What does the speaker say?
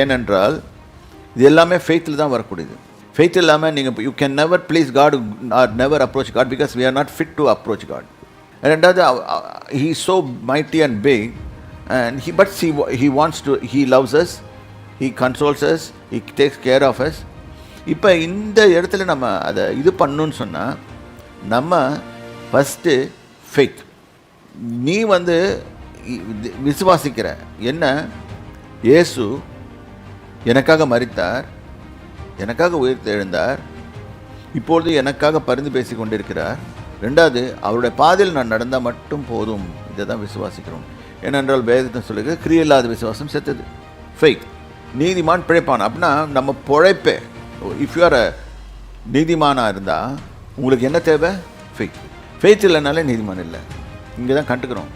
ஏனென்றால் இது எல்லாமே ஃபெய்த்தில் தான் வரக்கூடியது. ஃபெய்த் இல்லாமல் நீங்கள் you can never please God or never approach God because we are not fit to approach God ரெண்டாவது he so mighty and big and he but he he wants to he loves us he consoles us he takes care of us இப்போ இந்த இடத்துல நம்ம அதை இது பண்ணணும்னு சொன்னால் நம்ம ஃபஸ்ட்டு ஃபெய்த் நீ வந்து விசுவாசிக்கிற என்ன? இயேசு எனக்காக மறித்தார் எனக்காக உயிர் எழுந்தார் இப்பொழுது எனக்காக பரிந்து பேசி கொண்டிருக்கிறார். ரெண்டாவது அவருடைய பாதையில் நான் நடந்தால் மட்டும் போதும். இதை தான் விசுவாசிக்கிறோம். ஏனென்றால் வேதத்தை சொல்லுங்க கிரியில்லாத விசுவாசம் செத்தது. ஃபெய்த் நீதிமான் பிழைப்பான். அப்படின்னா நம்ம பிழைப்பே. இஃப் யூஆர் அ நீதிமானாக இருந்தால் உங்களுக்கு என்ன தேவை? ஃபெய்த் ஃபெய்த் இல்லைனாலே நீதிமான் இல்லை. இங்கே தான் கண்டுக்கிறோம்.